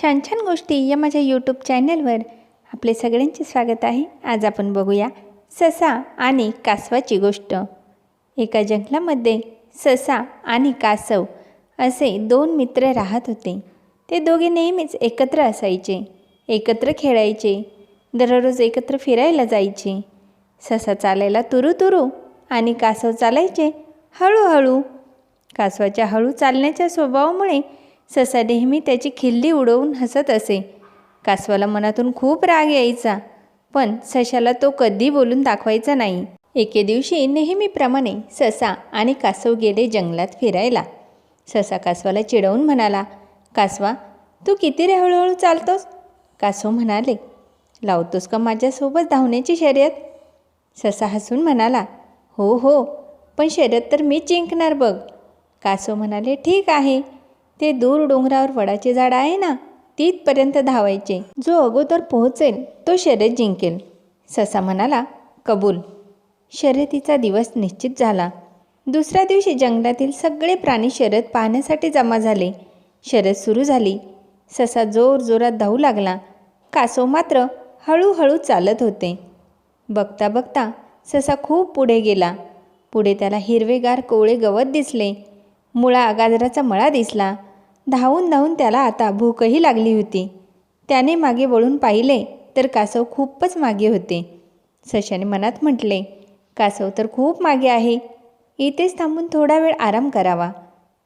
छान छान गोष्टी या माझ्या यूट्यूब चॅनलवर आपले सगळ्यांचे स्वागत आहे. आज आपण बघूया ससा आणि कासवाची गोष्ट. एका जंगलामध्ये ससा आणि कासव असे दोन मित्र राहत होते. ते दोघे नेहमीच एकत्र असायचे एकत्र खेळायचे दररोज एकत्र फिरायला जायचे. ससा चालायला तुरू तुरू आणि कासव चालायचे हळूहळू. कासवाच्या हळू चालण्याच्या स्वभावामुळे ससा नेहमी त्याची खिल्ली उडवून हसत असे. कासवाला मनातून खूप राग यायचा पण सशाला तो कधी बोलून दाखवायचा नाही. एके दिवशी नेहमीप्रमाणे ससा आणि कासव गेले जंगलात फिरायला. ससा कासवाला चिडवून म्हणाला कासवा तू किती रे हळूहळू चालतोस? कासव म्हणाले लावतोस का माझ्यासोबत धावण्याची शर्यत? ससा हसून म्हणाला हो हो पण शर्यत तर मी जिंकणार बघ. कासव म्हणाले ठीक आहे ते दूर डोंगरावर वडाचे झाड आहे ना तिथपर्यंत धावायचे. जो अगोदर पोहोचेल तो शर्यत जिंकेल. ससा म्हणाला कबूल. शर्यतीचा दिवस निश्चित झाला. दुसऱ्या दिवशी जंगलातील सगळे प्राणी शर्यत पाहण्यासाठी जमा झाले. शर्यत सुरू झाली. ससा जोर जोरात धावू लागला. कासव मात्र हळूहळू चालत होते. बघता बघता ससा खूप पुढे गेला. पुढे त्याला हिरवेगार कोवळे गवत दिसले. मुळा गाजराचा मळा दिसला. धावून धावून त्याला आता भूकही लागली होती. त्याने मागे वळून पाहिले तर कासव खूपच मागे होते. सशाने मनात म्हटले कासव तर खूप मागे आहे. इथेच थांबून थोडा वेळ आराम करावा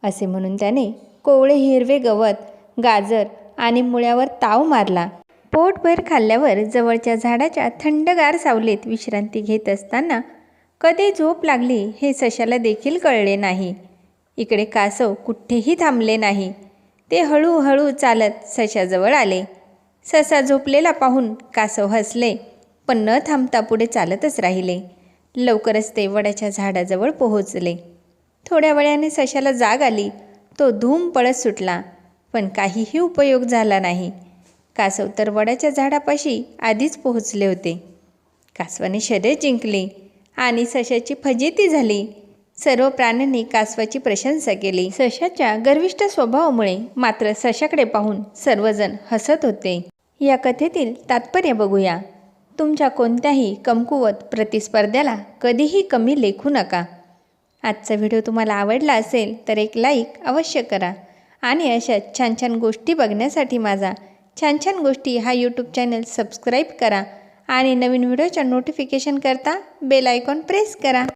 असे म्हणून त्याने कोवळे हिरवे गवत गाजर आणि मुळ्यावर ताव मारला. पोटभर खाल्ल्यावर जवळच्या झाडाच्या थंडगार सावलीत विश्रांती घेत असताना कधी झोप लागली हे सशाला देखील कळले नाही. इकडे कासव कुठेही थांबले नाही. ते हळूहळू चालत सशाजवळ आले. ससा झोपलेला पाहून कासव हसले पण न थांबता पुढे चालतच राहिले. लवकरच ते वडाच्या झाडाजवळ पोहोचले. थोड्या वेळाने सशाला जाग आली. तो धूम पळत सुटला पण काहीही उपयोग झाला नाही. कासव तर वडाच्या झाडापाशी आधीच पोहोचले होते. कासवाने शर्यत जिंकले आणि सशाची फजिती झाली. सर्व प्राण्यांनी कासवाची प्रशंसा केली. सशाच्या गर्विष्ठ स्वभावामुळे मात्र सशाकडे पाहून सर्वजण हसत होते. या कथेतील तात्पर्य बघूया. तुमच्या कोणत्याही कमकुवत प्रतिस्पर्ध्याला कधीही कमी लेखू नका. आजचा व्हिडिओ तुम्हाला आवडला असेल तर एक लाईक अवश्य करा आणि अशा छान छान गोष्टी बघण्यासाठी माझा छान छान गोष्टी हा यूट्यूब चॅनल सबस्क्राईब करा आणि नवीन व्हिडिओच्या नोटिफिकेशन करता बेल आयकॉन प्रेस करा.